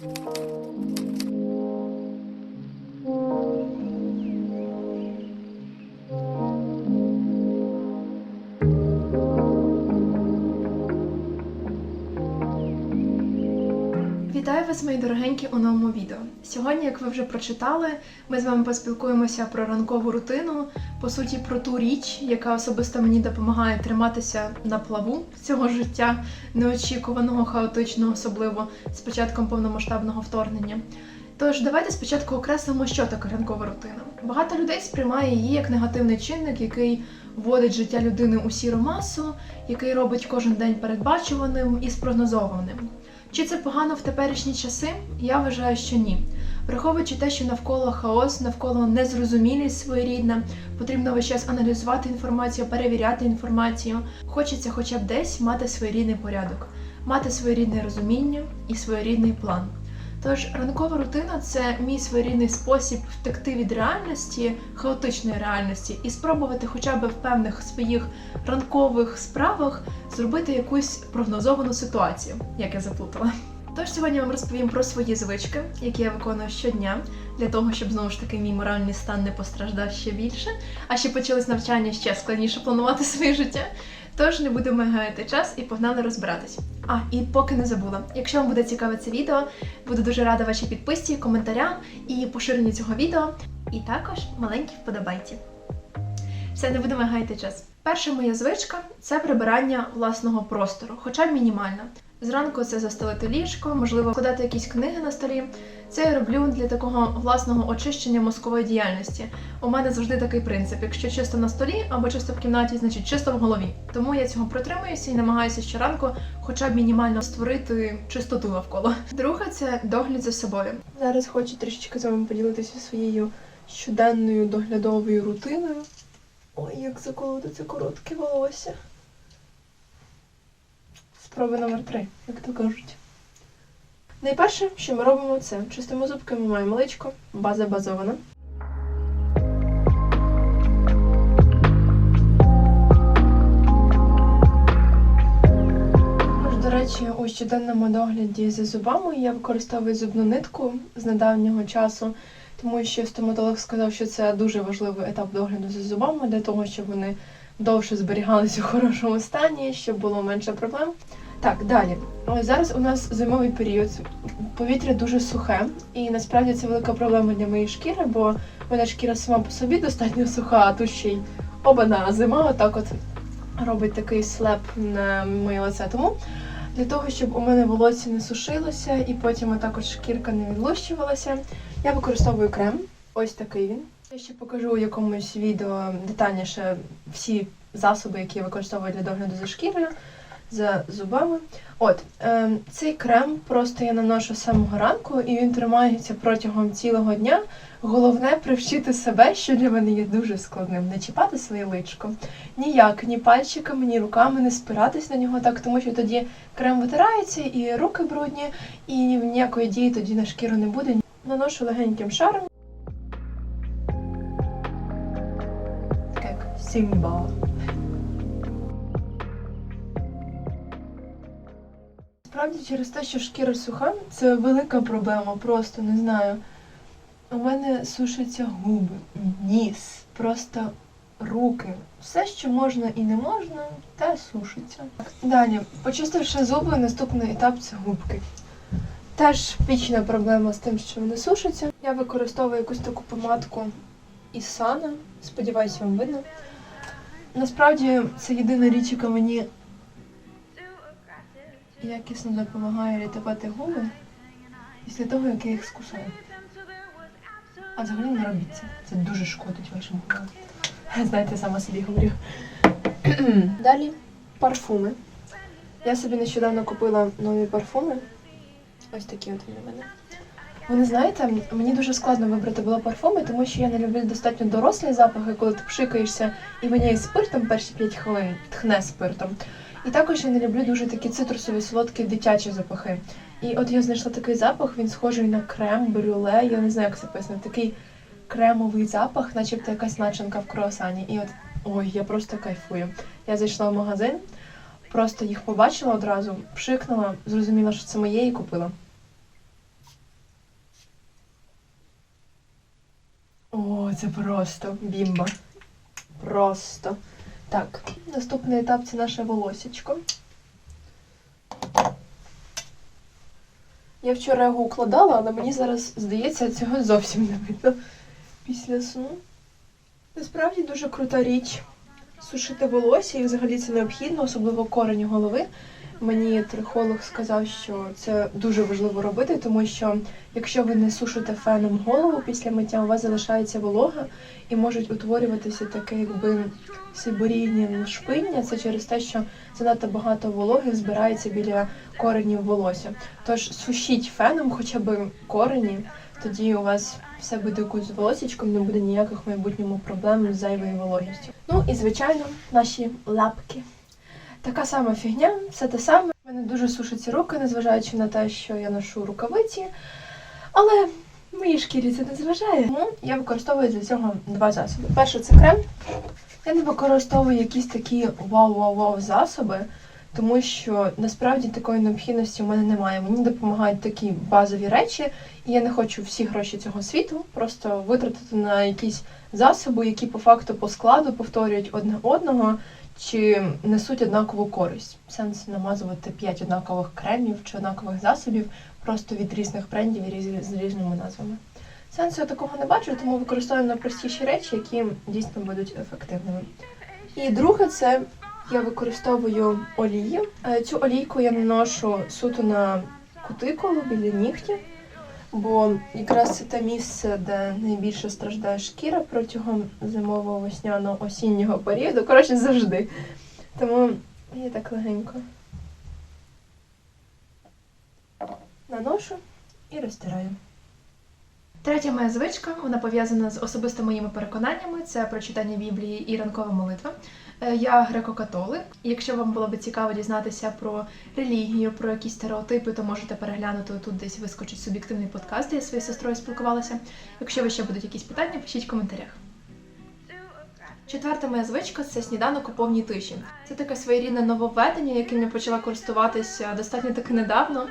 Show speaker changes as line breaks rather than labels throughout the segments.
Thank you. Вас, мої дорогенькі, у новому відео. Сьогодні, як ви вже прочитали, ми з вами поспілкуємося про ранкову рутину, по суті, про ту річ, яка особисто мені допомагає триматися на плаву цього життя, неочікуваного, хаотичного, особливо з початком повномасштабного вторгнення. Тож давайте спочатку окреслимо, що таке ранкова рутина. Багато людей сприймає її як негативний чинник, який вводить життя людини у сіру масу, який робить кожен день передбачуваним і спрогнозованим. Чи це погано в теперішні часи? Я вважаю, що ні. Враховуючи те, що навколо хаос, навколо незрозумілість своєрідна, потрібно весь час аналізувати інформацію, перевіряти інформацію. Хочеться хоча б десь мати своєрідний порядок, мати своєрідне розуміння і своєрідний план. Тож ранкова рутина це мій своєрідний спосіб втекти від реальності, хаотичної реальності, і спробувати хоча б в певних своїх ранкових справах зробити якусь прогнозовану ситуацію, як я заплутала. Тож сьогодні я вам розповім про свої звички, які я виконую щодня, для того, щоб знову ж таки мій моральний стан не постраждав ще більше, а ще почались навчання ще складніше планувати своє життя. Тож не будемо гаяти час і погнали розбиратись. А, і поки не забула, якщо вам буде цікаве це відео, буду дуже рада вашій підписці, коментарям і поширенню цього відео. І також маленькій вподобайці. Все, не будемо гаяти час. Перша моя звичка це прибирання власного простору, хоча б мінімальна. Зранку це застелити ліжко, можливо, складати якісь книги на столі. Це я роблю для такого власного очищення мозкової діяльності. У мене завжди такий принцип: якщо чисто на столі або чисто в кімнаті, значить чисто в голові. Тому я цього протримуюся і намагаюся щоранку хоча б мінімально створити чистоту навколо. Друге це догляд за собою. Зараз хочу трішечки з вами поділитися своєю щоденною доглядовою рутиною. Ой, як заколоти це коротке волосся. Спроба номер три, як то кажуть. Найперше, що ми робимо, це чистимо зубки, ми маємо личко, база базована. До речі, у щоденному догляді за зубами я використовую зубну нитку з недавнього часу, тому що стоматолог сказав, що це дуже важливий етап догляду за зубами для того, щоб вони довше зберігалися у хорошому стані, щоб було менше проблем. Так, далі. Зараз у нас зимовий період. Повітря дуже сухе, і насправді це велика проблема для моєї шкіри, бо мене шкіра сама по собі достатньо суха, а тут ще й обана зима, отак от робить такий слеп на моє лице. Тому для того, щоб у мене волосся не сушилося і потім отак от шкірка не відлущувалася, я використовую крем. Ось такий він. Я ще покажу у якомусь відео детальніше всі засоби, які я використовую для догляду за шкірою, за зубами. От е, цей крем просто я наношу з самого ранку, і він тримається протягом цілого дня. Головне привчити себе, що для мене є дуже складним, не чіпати своє личко. Ніяк, ні пальчиками, ні руками не спиратись на нього так, тому що тоді крем витирається, і руки брудні, і ніякої дії тоді на шкіру не буде. Наношу легеньким шаром. Так Сімба. Справді через те, що шкіра суха, це велика проблема, просто не знаю. У мене сушаться губи, ніс, просто руки. Все, що можна і не можна, те сушиться. Далі, почистивши зуби, наступний етап це губки. Теж вічна проблема з тим, що вони сушаться. Я використовую якусь таку помадку із сана. Сподіваюся, вам видно. Насправді це єдина річ, яка мені якісно допомагає рятувати губи після того, як я їх скусаю. А взагалі не робіть це. Це дуже шкодить вашим губам. Знаєте, сама собі говорю. Далі парфуми. Я собі нещодавно купила нові парфуми. Ось такі от вони в мене. Вони знаєте, мені дуже складно вибрати було парфуми, тому що я не люблю достатньо дорослі запахи, коли ти пшикаєшся і воняє спиртом перші 5 хвилин, тхне спиртом. І також я не люблю дуже такі цитрусові солодкі дитячі запахи. І от я знайшла такий запах, він схожий на крем, брюле, я не знаю, як це писано. Такий кремовий запах, начебто якась начинка в круасані. І от ой, я просто кайфую. Я зайшла в магазин, просто їх побачила одразу, пшикнула, зрозуміла, що це моє, і купила. О, це просто бімба. Просто. Так, наступний етап це наше волосечко. Я вчора його укладала, але мені зараз здається, цього зовсім не видно після сну. Насправді дуже крута річ сушити волосся, і взагалі це необхідно, особливо корені голови. Мені трихолог сказав, що це дуже важливо робити, тому що якщо ви не сушите феном голову після миття, у вас залишається волога і можуть утворюватися таке, якби сиборійні шпиння. Це через те, що занадто багато вологи збирається біля коренів волосся. Тож сушіть феном хоча б корені, тоді у вас все буде з волосічком, не буде ніяких в майбутньому проблем з зайвою вологістю. Ну і звичайно, наші лапки. Така сама фігня, все те саме. У мене дуже сушаться руки, незважаючи на те, що я ношу рукавиці. Але моїй шкірі це не зважає. Тому я використовую для цього два засоби. Перше це крем. Я не використовую якісь такі вау-вау-вау засоби, тому що насправді такої необхідності в мене немає. Мені допомагають такі базові речі, і я не хочу всі гроші цього світу просто витратити на якісь засоби, які по факту по складу повторюють одне одного чи несуть однакову користь. Сенс намазувати 5 однакових кремів чи однакових засобів просто від різних брендів і з різними назвами. Сенсу я такого не бачу, тому використовуємо найпростіші речі, які дійсно будуть ефективними. І друге, це я використовую олію. Е, Цю олійку я наношу суто на кутикулу біля нігтів, бо якраз це те місце, де найбільше страждає шкіра протягом зимового весняного осіннього періоду. Коротше, завжди. Тому я так легенько наношу і розтираю. Третя моя звичка, вона пов'язана з особисто моїми переконаннями. Це прочитання Біблії і ранкова молитва. Е, Я греко-католик. Якщо вам було би цікаво дізнатися про релігію, про якісь стереотипи, то можете переглянути тут десь вискочить суб'єктивний подкаст, де я своєю сестрою спілкувалася. Якщо ви ще будуть якісь питання, пишіть в коментарях. Четверта моя звичка це сніданок у повній тиші. Це таке своєрідне нововведення, яким я почала користуватися достатньо таки недавно.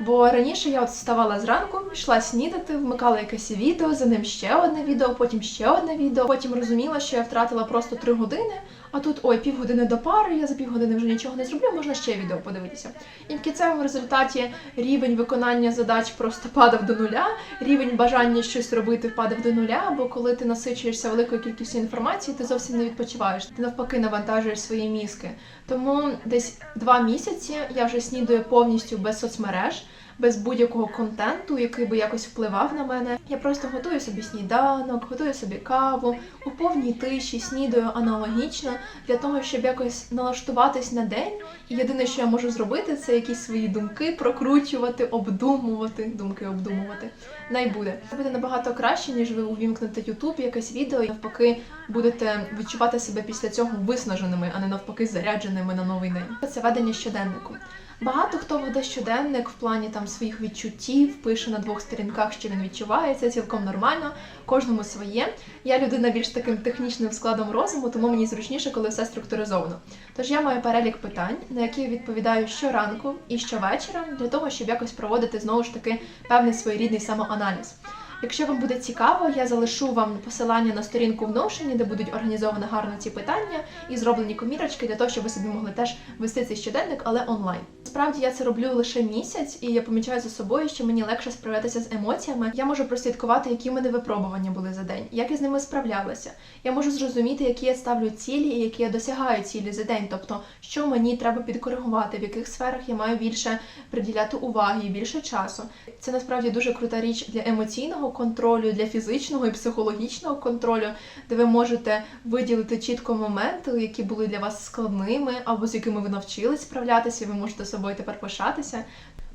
Бо раніше я от вставала зранку, йшла снідати, вмикала якесь відео, за ним ще одне відео, потім ще одне відео. Потім розуміла, що я втратила просто три години, а тут ой, півгодини до пари, я за півгодини вже нічого не зроблю, можна ще відео подивитися. І в кінцевому результаті рівень виконання задач просто падав до нуля, рівень бажання щось робити впадав до нуля, бо коли ти насичуєшся великою кількістю інформації, ти зовсім не відпочиваєш. Ти навпаки навантажуєш свої мізки. Тому десь два місяці я вже снідаю повністю без соцмереж. Без будь-якого контенту, який би якось впливав на мене. Я просто готую собі сніданок, готую собі каву у повній тиші, снідаю аналогічно для того, щоб якось налаштуватись на день. І єдине, що я можу зробити, це якісь свої думки прокручувати, обдумувати, думки обдумувати. Най буде. Це буде набагато краще, ніж ви увімкнете YouTube, якесь відео, і навпаки будете відчувати себе після цього виснаженими, а не навпаки зарядженими на новий день. Це ведення щоденнику. Багато хто веде щоденник в плані там своїх відчуттів, пише на двох сторінках, що він відчуває. Це цілком нормально, кожному своє. Я людина більш таким технічним складом розуму, тому мені зручніше, коли все структуризовано. Тож я маю перелік питань, на які відповідаю щоранку і щовечора, для того, щоб якось проводити знову ж таки певний своєрідний самоаналіз. Якщо вам буде цікаво, я залишу вам посилання на сторінку в Notion, де будуть організовані гарно ці питання і зроблені комірочки для того, щоб ви собі могли теж вести цей щоденник, але онлайн. Справді я це роблю лише місяць, і я помічаю за собою, що мені легше справлятися з емоціями. Я можу прослідкувати, які в мене випробування були за день, як я з ними справлялася. Я можу зрозуміти, які я ставлю цілі і які я досягаю цілі за день. Тобто, що мені треба підкоригувати, в яких сферах я маю більше приділяти уваги і більше часу. Це насправді дуже крута річ для емоційного контролю, для фізичного і психологічного контролю, де ви можете виділити чітко моменти, які були для вас складними, або з якими ви навчились справлятися, і ви можете собою тепер пишатися.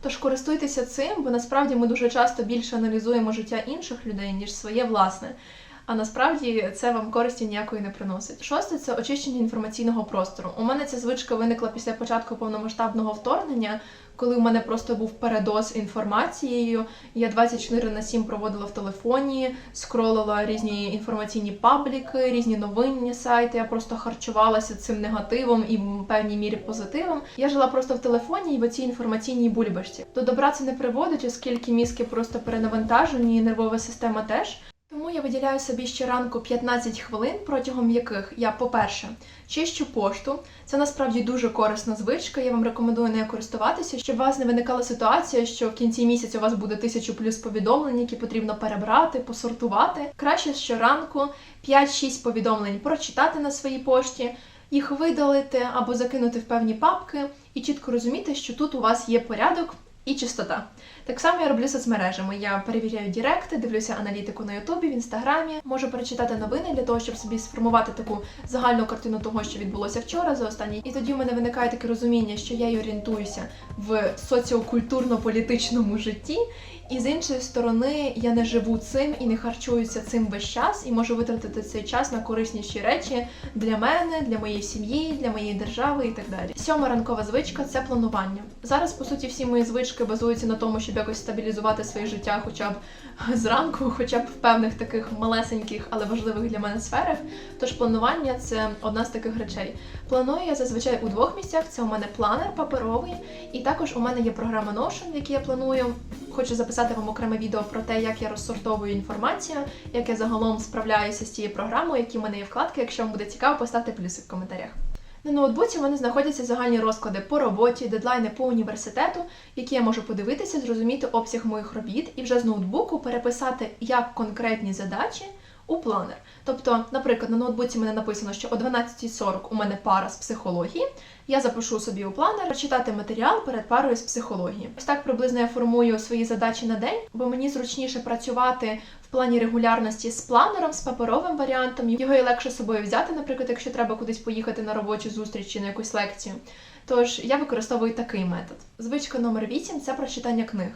Тож користуйтеся цим, бо насправді ми дуже часто більше аналізуємо життя інших людей, ніж своє власне. А насправді це вам користі ніякої не приносить. Шосте це очищення інформаційного простору. У мене ця звичка виникла після початку повномасштабного вторгнення, коли у мене просто був передоз інформацією. Я 24 на 7 проводила в телефоні, скролила різні інформаційні пабліки, різні новинні сайти. Я просто харчувалася цим негативом і в певній мірі позитивом. Я жила просто в телефоні і в цій інформаційній бульбашці. До добра це не приводить, оскільки мізки просто перенавантажені, і нервова система теж. Тому я виділяю собі щоранку 15 хвилин, протягом яких я, по-перше, чищу пошту. Це насправді дуже корисна звичка. Я вам рекомендую нею користуватися, щоб у вас не виникала ситуація, що в кінці місяця у вас буде тисячу плюс повідомлень, які потрібно перебрати, посортувати. Краще щоранку 5-6 повідомлень прочитати на своїй пошті, їх видалити або закинути в певні папки, і чітко розуміти, що тут у вас є порядок і чистота. Так само я роблю соцмережами. Я перевіряю діректи, дивлюся аналітику на Ютубі, в інстаграмі, можу перечитати новини для того, щоб собі сформувати таку загальну картину того, що відбулося вчора за останній. І тоді в мене виникає таке розуміння, що я й орієнтуюся в соціокультурно-політичному житті. І з іншої сторони, я не живу цим і не харчуюся цим весь час, і можу витратити цей час на корисніші речі для мене, для моєї сім'ї, для моєї держави і так далі. Сьома ранкова звичка це планування. Зараз, по суті, всі мої звички базуються на тому, щоб якось стабілізувати своє життя, хоча б зранку, хоча б в певних таких малесеньких, але важливих для мене сферах. Тож планування це одна з таких речей. Планую я зазвичай у двох місцях. Це у мене планер паперовий, і також у мене є програма Notion, в я планую. Хочу записати вам окреме відео про те, як я розсортовую інформацію, як я загалом справляюся з цією програмою, які в мене є вкладки. Якщо вам буде цікаво, поставте плюси в коментарях. На ноутбуці в мене знаходяться загальні розклади по роботі, дедлайни по університету, які я можу подивитися, зрозуміти обсяг моїх робіт і вже з ноутбуку переписати як конкретні задачі у планер. Тобто, наприклад, на ноутбуці мене написано, що о 12.40 у мене пара з психології. Я запишу собі у планер прочитати матеріал перед парою з психології. Ось так приблизно я формую свої задачі на день, бо мені зручніше працювати в плані регулярності з планером, з паперовим варіантом. Його і легше з собою взяти, наприклад, якщо треба кудись поїхати на робочу зустріч чи на якусь лекцію. Тож я використовую такий метод. Звичка номер 8 – це прочитання книг.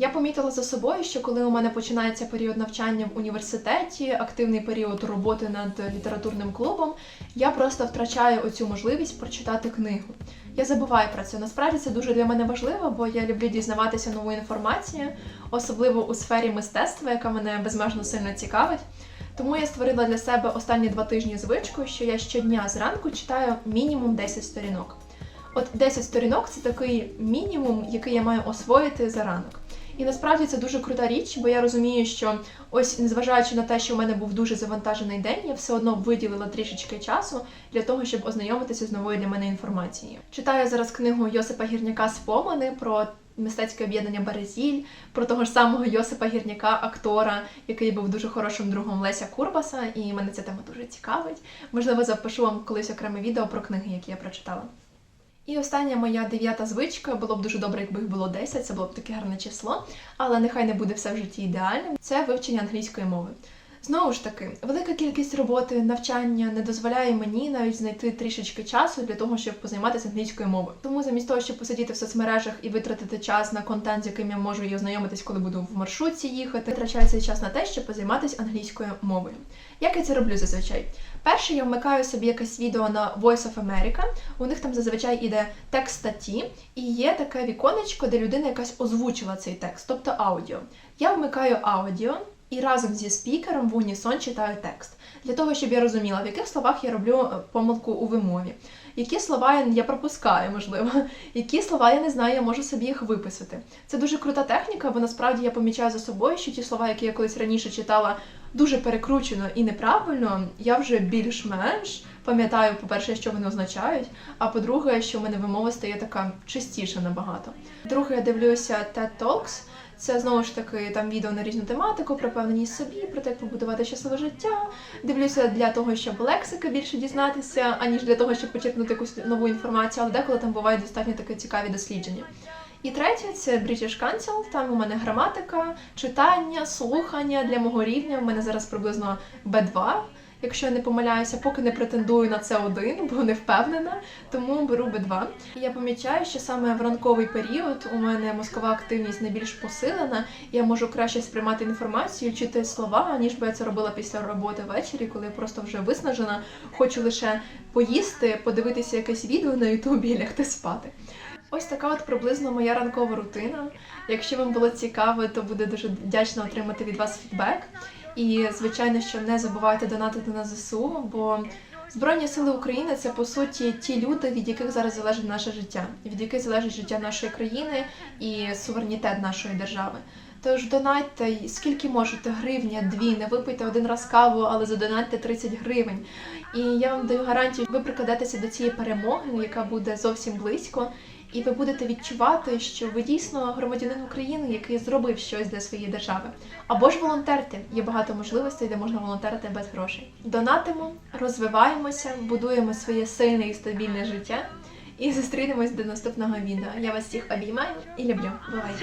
Я помітила за собою, що коли у мене починається період навчання в університеті, активний період роботи над літературним клубом, я просто втрачаю оцю можливість прочитати книгу. Я забуваю про це. Насправді це дуже для мене важливо, бо я люблю дізнаватися нову інформацію, особливо у сфері мистецтва, яка мене безмежно сильно цікавить. Тому я створила для себе останні два тижні звичку, що я щодня зранку читаю мінімум 10 сторінок. От 10 сторінок це такий мінімум, який я маю освоїти за ранок. І насправді це дуже крута річ, бо я розумію, що ось незважаючи на те, що у мене був дуже завантажений день, я все одно виділила трішечки часу для того, щоб ознайомитися з новою для мене інформацією. Читаю зараз книгу Йосипа Гірняка Спомини про мистецьке об'єднання Березіль, про того ж самого Йосипа Гірняка, актора, який був дуже хорошим другом Леся Курбаса, і мене ця тема дуже цікавить. Можливо, запишу вам колись окреме відео про книги, які я прочитала. І остання моя дев'ята звичка, було б дуже добре, якби їх було 10, це було б таке гарне число, але нехай не буде все в житті ідеальним. Це вивчення англійської мови. Знову ж таки, велика кількість роботи, навчання не дозволяє мені навіть знайти трішечки часу для того, щоб позайматися англійською мовою. Тому замість того, щоб посидіти в соцмережах і витратити час на контент, з яким я можу і ознайомитись, коли буду в маршрутці їхати, витрачаю цей час на те, щоб позайматися англійською мовою. Як я це роблю зазвичай? Перше, я вмикаю собі якесь відео на Voice of America. У них там зазвичай іде текст статті, і є таке віконечко, де людина якась озвучила цей текст, тобто аудіо. Я вмикаю аудіо і разом зі спікером в унісон читаю текст для того, щоб я розуміла, в яких словах я роблю е, помилку у вимові, які слова я пропускаю, можливо, які слова я не знаю, я можу собі їх виписати. Це дуже крута техніка, бо насправді я помічаю за собою, що ті слова, які я колись раніше читала дуже перекручено і неправильно, я вже більш-менш пам'ятаю, по-перше, що вони означають, а по-друге, що в мене вимова стає така чистіша набагато. Друге, я дивлюся TED Talks. Це знову ж таки там відео на різну тематику, про певненість собі, про те, як побудувати щасливе життя. Дивлюся для того, щоб лексики більше дізнатися, аніж для того, щоб почерпнути якусь нову інформацію, але деколи там бувають достатньо такі цікаві дослідження. І третє це British Council, Там у мене граматика, читання, слухання для мого рівня. У мене зараз приблизно B2, якщо я не помиляюся, поки не претендую на це один, бо не впевнена, тому беру B2. І я помічаю, що саме в ранковий період у мене мозкова активність найбільш посилена, я можу краще сприймати інформацію, чити слова, ніж би я це робила після роботи ввечері, коли я просто вже виснажена, хочу лише поїсти, подивитися якесь відео на ютубі і лягти спати. Ось така от приблизно моя ранкова рутина. Якщо вам було цікаво, то буде дуже вдячна отримати від вас фідбек. І, звичайно, що не забувайте донатити на ЗСУ, бо Збройні сили України це по суті ті люди, від яких зараз залежить наше життя, від яких залежить життя нашої країни і суверенітет нашої держави. Тож донатьте скільки можете, гривня, дві, не випийте один раз каву, але задонатьте 30 гривень. І я вам даю гарантію, ви прикладетеся до цієї перемоги, яка буде зовсім близько, і ви будете відчувати, що ви дійсно громадянин України, який зробив щось для своєї держави. Або ж волонтерте. Є багато можливостей, де можна волонтерити без грошей. Донатимо, розвиваємося, будуємо своє сильне і стабільне життя. І зустрінемось до наступного відео. Я вас всіх обіймаю і люблю. Бувайте!